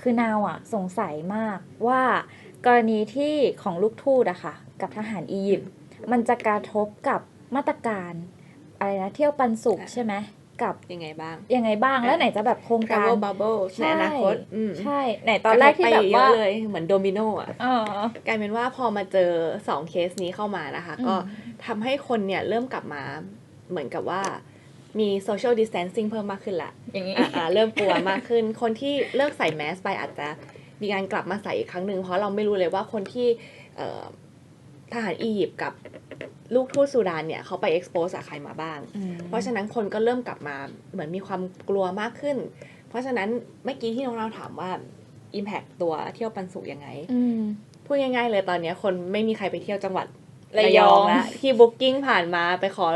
คือนาวอะสงสัยมากว่ากรณีที่ของลูกทูตอะค่ะกับทหารอียิปต์มันจะกระทบกับมาตรการอะไรนะเที่ยวปันสุขอะใช่ไหมกับยังไงบ้าง ยังไงบ้างแล้วไหนจะแบบโครงการ travel bubble ในอนาคตอืมใช่ ไหนตอนแรกที่แบบว่าระทบไปเยอะเลยเหมือนโดมิโนอะเออกลายเป็นว่าพอมาเจอสองเคสนี้เข้ามานะคะอืมก็ทำให้คนเนี่ยเริ่มกลับมาเหมือนกับว่า มี social distancing เพิ่มมากขึ้นละอย่างนี้อะอะเริ่มกลัวมากขึ้น คนที่เลิกใส่แมสไปอาจจะมีการกลับมาใส่อีกครั้งหนึ่งเพราะเราไม่รู้เลยว่าคนที่เอ่อทหารอียิปต์กับลูกทูตซูดานเนี่ยเขาไป expose กับใครมาบ้างอืมเพราะฉะนั้นคนก็เริ่มกลับมาเหมือนมีความกลัวมากขึ้น เพราะฉะนั้นเมื่อกี้ที่น้องเราถามว่า Impact ตัวเที่ยวปันสุขยังไงอืมพูดง่ายๆเลยตอนเนี้ยคนไม่มีใครไปเที่ยวจังหวัดระยองแล้วที่บุ๊กิ้งผ่านมาไปขอ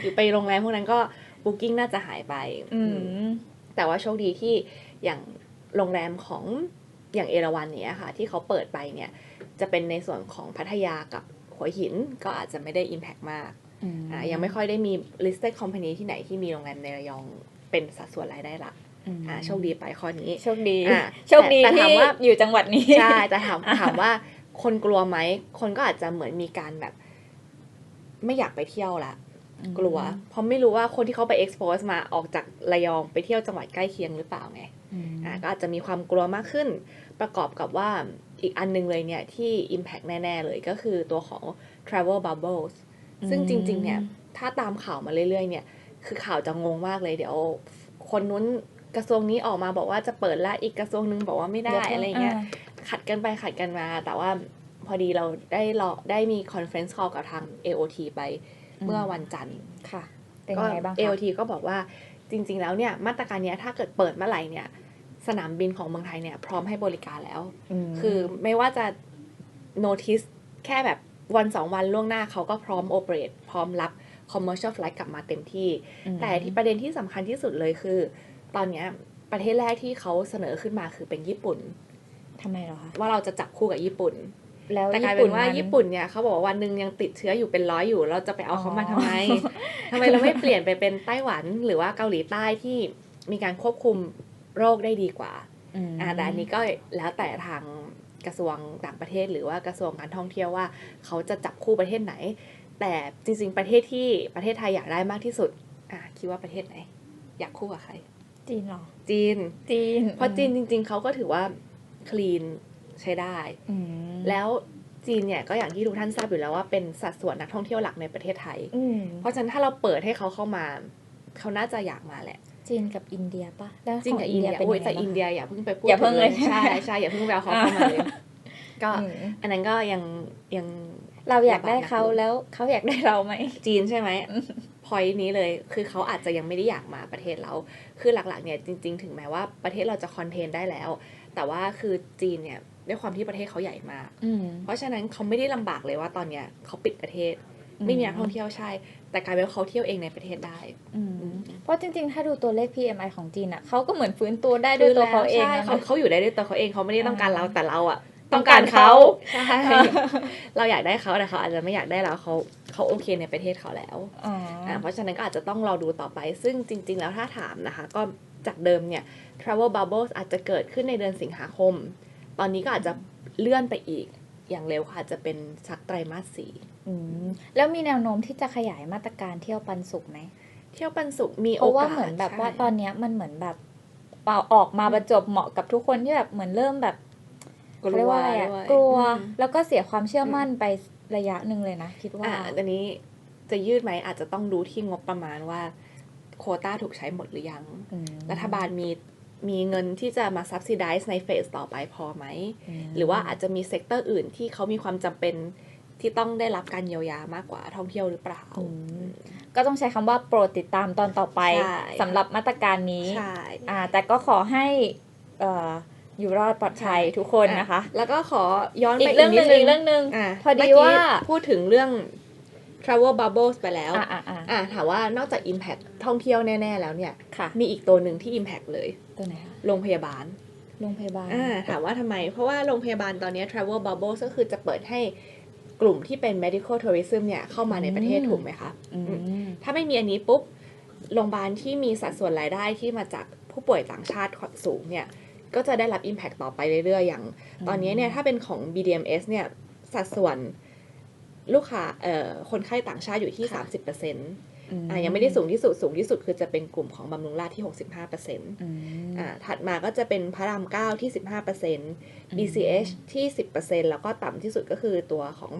อยู่ไปโรงแรมพวกนั้นก็ บุ๊กิ้งน่าจะหายไป อืแต่ว่าโชคดีที่อย่างโรงแรมของอย่างเอราวันเนี้ยค่ะ ที่เขาเปิดไปเนี่ย จะเป็นในส่วนของพัทยากับหัวหินก็อาจจะไม่ได้ Impact มากอ่ายังไม่ค่อยได้มี listed company ที่ไหนที่มีโรงแรมในระยองเป็นสัดส่วนรายได้หลักอ่าโชคดีไปข้อนี้โชคดีโชคดีแต่แต่ที่ถามว่าอยู่จังหวัดนี้ใช่แต่ถามถามว่าคนกลัวไหม คนก็อาจจะเหมือนมีการแบบ ไม่อยากไปเที่ยวละ กลัว เพราะไม่รู้ว่าคนที่เขาไป expose มาออกจากระยองไปเที่ยวจังหวัดใกล้เคียงหรือเปล่าไงอืมอ่าก็อาจจะมีความกลัวมากขึ้น ประกอบกับว่าอีกอันหนึงเลยเนี่ยที่ impact แน่ ๆ เลยก็คือตัวของ travel bubbles ซึ่งจริง ๆ เนี่ย ถ้าตามข่าวมาเรื่อย ๆ เนี่ย คือข่าวจะงงมากเลยเดี๋ยว คนนู้นกระทรวงนี้ออกมาบอกว่าจะเปิดละอีกกระทรวงหนึงบอกว่าไม่ได้ดี๋วพิ่อะไรเงี้ยขัดกันไปขัดกันมา แต่ว่าพอดีเราได้รอได้มีคอนเฟรนซ์คอลกับทาง AOT ไป เมื่อวันจันทร์ค่ะเป็นก็ยังไงบ้างคะ AOT ก็บอกว่าจริง ๆ แล้วเนี่ยมาตรการเนี้ยถ้าเกิดเปิดเมื่อไหร่เนี่ย สนามบินของเมืองไทยเนี่ย พร้อมให้บริการแล้วมคือไม่ว่าจะ notice แค่แบบวันสองวันล่วงหน้าเขาก็พร้อม operate พร้อมรับ commercial flight กลับมาเต็มที่อืมแต่ที่ประเด็นที่สำคัญที่สุดเลยคือ ตอนเนี้ยประเทศแรกที่เขาเสนอขึ้นมาคือเป็นญี่ปุ่นทำไมเหรอคะว่าเราจะจับคู่กับญี่ปุ่น แล้วแต่กลายญี่เป็ปุ่นนว่านั้นญี่ปุ่นเนี่ยเขาบอกว่าวันหนึ่งยังติดเชื้ออยู่เป็นร้อยอยู่ เราจะไปเอาเขามาทำไมทำไมเราไม่เปลี่ยนไปเป็นไต้หวันหรือว่าเกาหลีใต้ที่มีการควบคุมโรคได้ดีกว่ามอ่าแต่อันนี้ก็แล้วแต่ทางกระทรวงต่างประเทศ หรือว่ากระทรวงการท่องเที่ยวว่า เขาจะจับคู่ประเทศไหน แต่จริง ๆ ประเทศที่ประเทศไทยอยากได้มากที่สุดอ่าคิดว่าประเทศไหน อยากคู่กับใคร จีนเหรอ จีน จีน เพราะจีนจริง ๆเขาก็ถือว่าคลีนใช้ได้ อืม แล้วจีนเนี่ยก็อย่างที่ทุกท่านทราบอยู่แล้วว่าเป็นสัดส่วนนักท่องเที่ยวหลักในประเทศไทยอืมเพราะฉะนั้นถ้าเราเปิดให้เขาเข้ามา เขาน่าจะอยากมาแหละ จีนกับอินเดียปะแล้วจริงกับขอินเดียเป็นโอ้ยงไงแต่บ้างอินเดียอย่าเพิ่งไปพูดอย่าเพิ่งเลยใช่ใช่อย่าเพิ่งไปเอาเขาเข้ามาเลยก็อืมอันนั้นก็ยังยังเราอยากได้ระบาดหนักเขาอยู่แล้วเขาอยากได้เราไหมจีนใช่ไหมพอยนี้เลยคือเขาอาจจะยังไม่ได้อยากมาประเทศเรา คือหลักๆเนี่ยจริง ๆ ถึงแม้ว่าประเทศเราจะคอนเทนได้แล้ว แต่ว่าคือจีนเนี่ย ด้วยความที่ประเทศเขาใหญ่มากอืมเพราะฉะนั้นเขาไม่ได้ลำบากเลยว่าตอนเนี้ยเขาปิดประเทศ ไม่มีนักท่องเที่ยวใช่ แต่กลายเป็นว่าเขาเที่ยวเองในประเทศได้อืมเพราะจริงๆ ถ้าดูตัวเลข PMI ของจีนอะเขาก็เหมือนฟื้นตัวได้ด้วยตัวเขาเองใช่นะเขาเขาอยู่ได้ด้วยตัวเขาเองเขาไม่ได้ต้องการเราอ่าแต่เราอะต้ต้อองงกาการรเขาเขาใช่เราอยากได้เขาแต่เขาอาจจะไม่อยากได้เราเขาเขาโอเคในประเทศเขาแล้วอ๋อออ่าเพราะฉะนั้นก็อาจจะต้องรอดูต่อไป ซึ่งจริง ๆ แล้วถ้าถามนะคะ ก็จากเดิมเนี่ย travel bubbles อาจจะเกิดขึ้นในเดือนสิงหาคม ตอนนี้ก็อาจจะเลื่อนไปอีกอย่างเร็วค่ะอาจจะเป็นสักไตรมาสสี่อืมแล้วมีแนวโน้มที่จะขยายมาตรการเที่ยวปันสุขไหมเที่ยวปันสุขมีเพโอกาสราะว่าเหมือนแบบว่าใช่ตอนเนี้ยมันเหมือนแบบเป่าออกมาประจวบเหมาะกับทุกคนที่แบบเหมือนเริ่มแบบกลัเขาเรียกวว่าอะไรอะด้วยกลัวอืมแล้วก็เสียความเชื่อมั่นไประยะหนึ่งเลยนะ คิดว่าอ่าอันนี้จะยืดไหมอาจจะต้องดูที่งบประมาณว่าโควต้าถูกใช้หมดหรือยังอืมรัฐบาลมี มีเงินที่จะมา subsidize ในเฟสต่อไปพอไหมมหรือว่าอาจจะมีเซกเตอร์อื่นที่เขามีความจำเป็นที่ต้องได้รับการเยียวยามากกว่าท่องเที่ยวหรือเปล่าอืมก็ต้องใช้คำว่าโปรดติดตามตอนต่อไปใช่สำหรับมาตรการนี้ใช่อ่าแต่ก็ขอให้เอ่ออยู่รอดปลอดภัยใช่ทุกคนนะคะ แล้วก็ขอย้อนอีไปกเรื่องหนึ่งดอีกเรื่องหนึ่งอะพอดีเมื่กี้ว่าพูดถึงเรื่อง travel bubbles ไปแล้วอ่าอ่าอ่าอะถามว่านอกจาก impact ท่องเที่ยวแน่ ๆ แล้วเนี่ยค่ะมีอีกตัวหนึ่งที่ impact เลย ตัวไหนคะโรงพยาบาล โรงพยาบาลอ่าถามว่าทำไม เพราะว่าโรงพยาบาลตอนนี้ travel bubble ก็คือจะเปิดให้กลุ่มที่เป็น medical tourism เนี่ย เข้ามาในประเทศอืมถูกไหมคะอืมถ้าไม่มีอันนี้ปุ๊บ โรงพยาบาลที่มีสัดส่วนรายได้ที่มาจากผู้ป่วยต่างชาติสูงเนี่ย ก็จะได้รับ Impact ต่อไปเรื่อยๆ อย่าง ตอนนี้เนี่ย ถ้าเป็นของ BDMs เนี่ย สัดส่วน ลูกค้าเอ่อคนไข้ต่างชาติอยู่ที่ค่ะ30%ออืม่ายังไม่ได้สูงที่สุดสูงที่สุดคือจะเป็นกลุ่มของบำรุงราษฎร์ที่ 65%อืมอ่าถัดมาก็จะเป็นพระราม9ที่ 15% BCH ที่ 10%แล้วก็ต่ำที่สุดก็คือตัวของ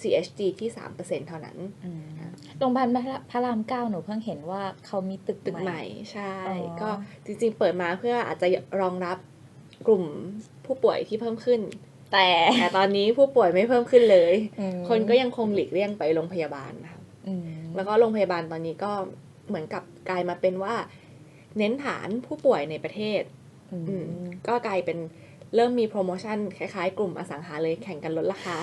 CHG ที่ 3%เท่านั้นอืมโรงพยาบาลพระรามเก้าหนูเพิ่งเห็นว่าเขามีตึกตึกใหม่ใช่อ๋อก็จริงๆเปิดมาเพื่ออาจจะรองรับกลุ่มผู้ป่วยที่เพิ่มขึ้น แต่แต่ตอนนี้ผู้ป่วยไม่เพิ่มขึ้นเลยอืมคนก็ยังคงหลีกเลี่ยงไปโรงพยาบาลนะคะอืมแล้วก็โรงพยาบาลตอนนี้ก็เหมือนกับกลายมาเป็นว่า เน้นฐานผู้ป่วยในประเทศอือืมมก็กลายเป็นเริ่มมีโปรโมชั่นคล้ายๆ กลุ่มอสังหาเลยแข่งกันลดราคา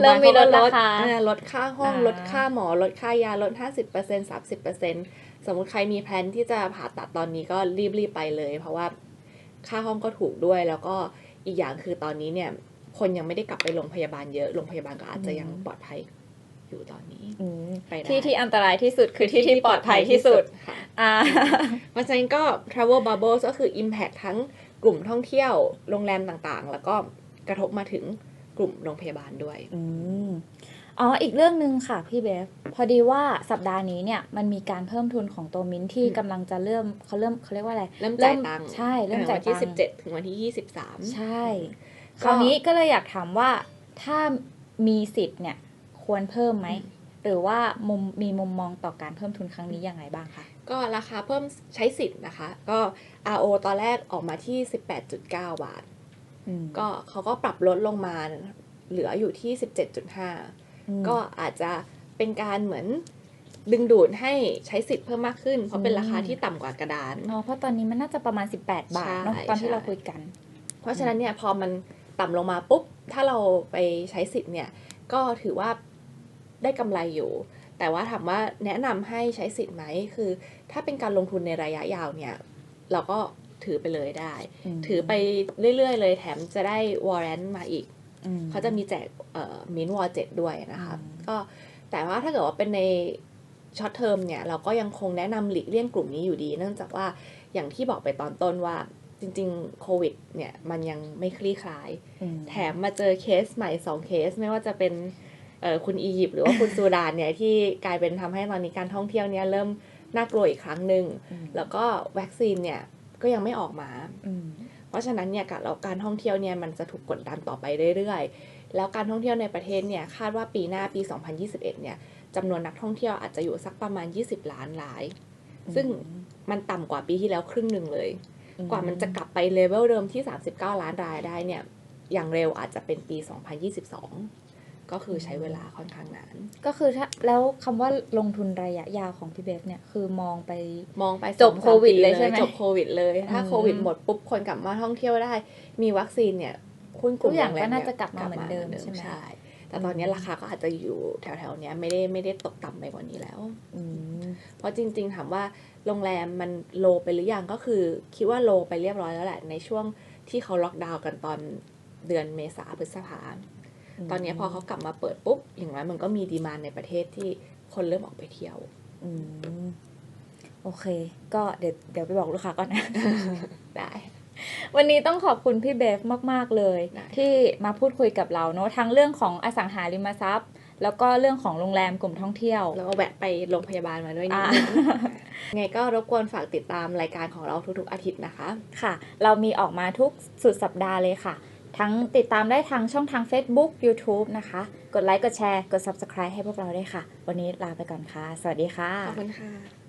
เริ่มมีลดราคาโงพยบลเขก็ลดอ่ลดค่าห้องอ่าลดค่าหมอลดค่ายาลด 50% 30%สมมติใครมีแพลนที่จะผ่าตัดตอนนี้ก็รีบๆไปเลย เพราะว่าค่าห้องก็ถูกด้วยแล้วก็ อีกอย่างคือตอนนี้เนี่ย คนยังไม่ได้กลับไปโรงพยาบาลเยอะโรงพยาบาลก็อาจจะยังปลอดภัยอยู่ตอนนี้อืมไปได้ที่ที่อันตรายที่สุดคือที่ที่ปลอดภัยที่สุดค่ะอ่าเพราะฉะนั้นก็ travel bubbles ก็คือ impact ทั้งกลุ่มท่องเที่ยวโรงแรมต่างๆ แล้วก็กระทบมาถึงกลุ่มโรงพยาบาลด้วย อืมอ๋ออีกเรื่องหนึ่งค่ะพี่เบฟพอดีว่าสัปดาห์นี้เนี่ยมันมีการเพิ่มทุนของตัวมิ้นท์ที่อืมกำลังจะเริ่มเขาเริ่มเขาเรียกว่าอะไรเริ่มจ่ายตังค์ใช่เริ่มจ่ายวันที่ตังค์สิบเจ็ดถึงวันที่ยี่สิบสามใช่ก็คราวนี้ก็เลยอยากถามว่าถ้ามีสิทธิ์เนี่ยควรเพิ่มไหมหรือว่ามุมมีมุมมองต่อการเพิ่มทุนครั้งนี้ยังไงบ้างคะก็ราคาเพิ่มใช้สิทธิ์นะคะ ก็ RO ตอนแรกออกมาที่ 18.9 บาทอืมก็เขาก็ปรับลดลงมาเหลืออยู่ที่ 17.5 ก็อาจจะเป็นการเหมือนดึงดูดให้ใช้สิทธิ์เพิ่มมากขึ้น เพราะเป็นราคาที่ต่ำกว่ากระดานอ๋อเพราะตอนนี้มันน่าจะประมาณ 18 บาทเนาะใช่ตอนที่ใช่เราคุยกัน เพราะฉะนั้นเนี่ยพอมันต่ำลงมาปุ๊บ ถ้าเราไปใช้สิทธิ์เนี่ย ก็ถือว่าได้กำไรอยู่ แต่ว่าถามว่าแนะนำให้ใช้สิทธิ์ไหมคือ ถ้าเป็นการลงทุนในระยะยาวเนี่ย เราก็ถือไปเลยได้อืมถือไปเรื่อยๆเลยแถมจะได้วอร์เรนต์มาอีกอืม เขาจะมีแจกมินวอลเจ็ดด้วยนะคะอืมก็แต่ว่าถ้าเกิดว่าเป็นในช็อตเทอมเนี่ยเราก็ยังคงแนะนำหลีกเลี่ยงกลุ่มนี้อยู่ดี เนื่องจากว่าอย่างที่บอกไปตอนต้นว่าจริงๆโควิดเนี่ยมันยังไม่คลี่คลายอืมแถมมาเจอเคสใหม่สองเคสไม่ว่าจะเป็นเอ่อคุณอียิปต์หรือว่าคุณซูดานเนี่ยที่กลายเป็นทำให้ตอนนี้การท่องเที่ยวเนี่ยเริ่มน่ากลัวอีกครั้งหนึ่งอืมแล้วก็วัคซีนเนี่ยก็ยังไม่ออกมาอืมเพ ราะฉะนั้นเนี่ยการการท่องเที่ยวเนี่ยมันจะถูกกดดันต่อไปเรื่อยๆ แล้วการท่องเที่ยวในประเทศเนี่ยคาดว่าปีหน้าปี 2021 เนี่ยจำนวนนักท่องเที่ยวอาจจะอยู่สักประมาณ 20 ล้านราย ซึ่งมันต่ำกว่าปีที่แล้วครึ่งหนึ่งเลย กว่ามันจะกลับไปเลเวลเดิมที่ 39 ล้านรายได้เนี่ยอย่างเร็วอาจจะเป็นปี 2022 ก็คือใช้เวลาค่อนข้างนาน ก็คือถ้าแล้วคำว่าลงทุนระยะยาวของพี่เบฟเนี่ยคือมองไป มองไปจบสองสามโควิดปีเลยใช่ไหมจบโควิดเลย ถ้าอืม โควิดหมดปุ๊บคนกลับมาท่องเที่ยวได้ มีวัคซีนเนี่ยหุ้นกลุ่มทุกอย่างโรงแรก็น่าเยจะกลับมาเหมือนเดิมใช่ไหม แต่ตอนนี้ราคาก็อาจจะอยู่แถวๆเนี้ยไม่ได้ไม่ได้ตกต่ำไปกว่านี้แล้ว อืม เพราะจริงๆถามว่าโรงแรมมันโลไปหรือยังก็คือ คิดว่าโลไปเรียบร้อยแล้วแหละในช่วงที่เขาล็อกดาวน์กันตอนเดือนเมษาพฤษภา ตอนนี้พอเขากลับมาเปิดปุ๊บ อย่างน้อยมันก็มีดีมานในประเทศที่คนเริ่มออกไปเที่ยวอืมโอเค ก็เดี๋ยวเดี๋ยวไปบอกลูกค้าก่อนนะ ได้วันนี้ต้องขอบคุณพี่เบฟมาก ๆ เลยได้ที่มาพูดคุยกับเราเนอะทั้งเรื่องของอสังหาริมทรัพย์ แล้วก็เรื่องของโรงแรมกลุ่มท่องเที่ยว แล้วก็แวะไปโรงพยาบาลมาด้วยนิดอ่านึงไงก็รบกวนฝากติดตามรายการของเราทุก ๆ อาทิตย์นะคะ ค่ะ เรามีออกมาทุกสุดสัปดาห์เลยค่ะ ทั้งติดตามได้ทางช่องทาง Facebook YouTube นะคะ กดไลค์ กดแชร์ กด Subscribe ให้พวกเราด้วยค่ะ วันนี้ลาไปก่อนค่ะ สวัสดีค่ะ ขอบคุณค่ะ